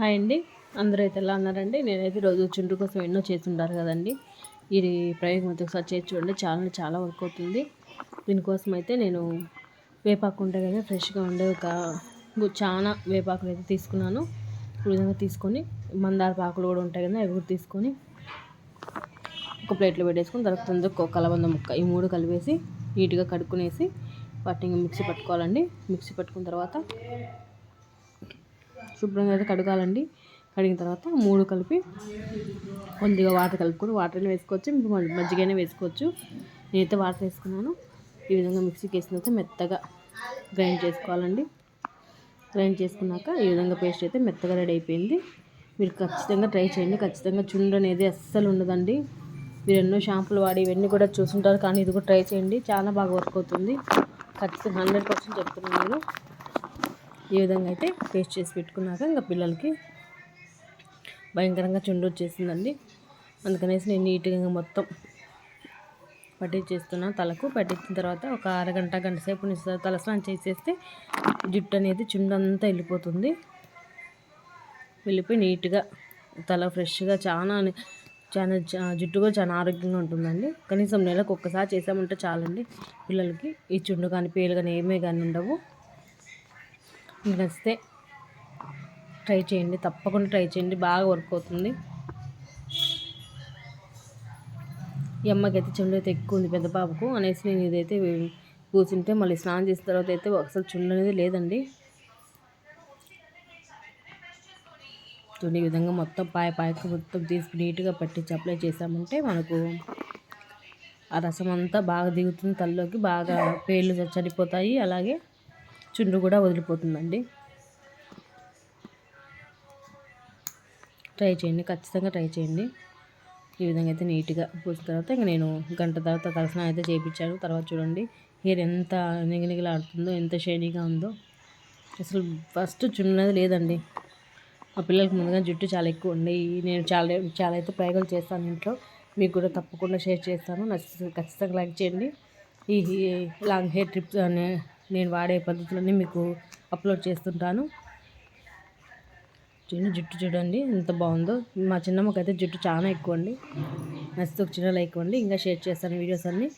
Hi అండి. అందరూ అయితే ఎలా ఉన్నారండి? నేనైతే రోజు చుండ్రు కోసం ఎన్నో చేస్తుంటారు కదండి. ఇది ప్రయోగం అయితే ఒకసారి చేసి చూడండి. చాలా చాలా వర్క్ అవుతుంది. దీనికోసం అయితే నేను వేపాకు ఉంటే కదా ఫ్రెష్గా ఉండే ఒక చాలా వేపాకులు అయితే తీసుకున్నాను. ఈ విధంగా తీసుకొని మందార పాకులు కూడా ఉంటాయి కదా అవి కూడా తీసుకొని ఒక ప్లేట్లో పెట్టేసుకొని తర్వాత తొందరగా ఒక కలబంద ముక్క ఈ మూడు కలిపేసి నీట్గా కడుక్కునేసి వాటిని మిక్సీ పట్టుకోవాలండి. మిక్సీ పట్టుకున్న తర్వాత శుభ్రంగా అయితే కడగాలండి. కడిగిన తర్వాత మూడు కలిపి కొద్దిగా వాటర్ కలుపుకొని వాటర్ వేసుకోవచ్చు. మీకు మజ్జిగనే మజ్జిగైనా వేసుకోవచ్చు. నేనైతే వాటర్ వేసుకున్నాను. ఈ విధంగా మిక్సీకి వేసిన తర్వాత మెత్తగా గ్రైండ్ చేసుకోవాలండి. గ్రైండ్ చేసుకున్నాక ఈ విధంగా పేస్ట్ అయితే మెత్తగా రెడీ అయిపోయింది. మీరు ఖచ్చితంగా ట్రై చేయండి. ఖచ్చితంగా చుండ్రు అనేది అస్సలు ఉండదండి. మీరు ఎన్నో షాంపులు వాడి ఇవన్నీ కూడా చూసుంటారు కానీ ఇది కూడా ట్రై చేయండి. చాలా బాగా వర్క్ అవుతుంది. ఖచ్చితంగా హండ్రెడ్ పర్సెంట్ చెప్తున్నాను నేను. ఈ విధంగా అయితే పేస్ట్ చేసి పెట్టుకున్నాక ఇంకా పిల్లలకి భయంకరంగా చుండు వచ్చేసిందండి. అందుకనేసి నేను నీట్గా ఇంకా మొత్తం పట్టించేస్తున్నా. తలకు పట్టించిన తర్వాత ఒక అరగంట గంట సేపు నుంచి తలస్నానం చేసేస్తే జుట్టు అనేది చుండు అంతా వెళ్ళిపోతుంది. వెళ్ళిపోయి నీట్గా తల ఫ్రెష్గా చాలా చాలా జుట్టు కూడా చాలా ఆరోగ్యంగా ఉంటుందండి. కనీసం నెలకు ఒక్కసారి చేసామంటే చాలండి పిల్లలకి ఈ చుండు కానీ పేలు కానీ ఏమీ కానీ ఉండవు. మీకు నచ్చితే ట్రై చేయండి తప్పకుండా ట్రై చేయండి బాగా వర్క్ అవుతుంది. ఈ అమ్మకి అయితే చుండు అయితే ఎక్కువ ఉంది పెద్ద పాపకు అనేసి నేను ఇదైతే కూర్చుంటే మళ్ళీ స్నానం చేసిన తర్వాత అయితే అసలు చుండు అనేది లేదండి. చూడండి ఈ విధంగా మొత్తం పాయ పాయకు మొత్తం తీసుకు నీట్గా పట్టించి అప్లై చేసామంటే మనకు ఆ రసం అంతా బాగా దిగుతుంది తలలోకి బాగా పేర్లు చనిపోతాయి అలాగే చుండ్రు కూడా వదిలిపోతుందండి. ట్రై చేయండి ఖచ్చితంగా ట్రై చేయండి. ఈ విధంగా అయితే నీట్గా పూసిన తర్వాత ఇంక నేను గంట తర్వాత తలసనం అయితే చేయించాను తర్వాత చూడండి హెయిర్ ఎంత నిగనిగలాడుతుందో ఎంత షైనీగా ఉందో. అసలు ఫస్ట్ చున్నది లేదండి. మా పిల్లలకి ముందుగా జుట్టు చాలా ఎక్కువ ఉంది నేను చాలా చాలా అయితే ప్రయోగాలు చేస్తాను ఇంట్లో. మీకు కూడా తప్పకుండా షేర్ చేస్తాను. నచ్చితే ఖచ్చితంగా లైక్ చేయండి. ఈ ఈ లాంగ్ హెయిర్ ట్రిప్స్ అనే నేను వాడే పద్ధతులన్నీ మీకు అప్లోడ్ చేస్తుంటాను. చూడండి జుట్టు చూడండి ఎంత బాగుందో. మా చిన్నమ్మకైతే జుట్టు చాలా ఎక్కువ అండి నచ్చితే ఒక చిన్న లైక్ ఇవ్వండి. ఇంకా షేర్ చేస్తాను వీడియోస్ అన్నీ.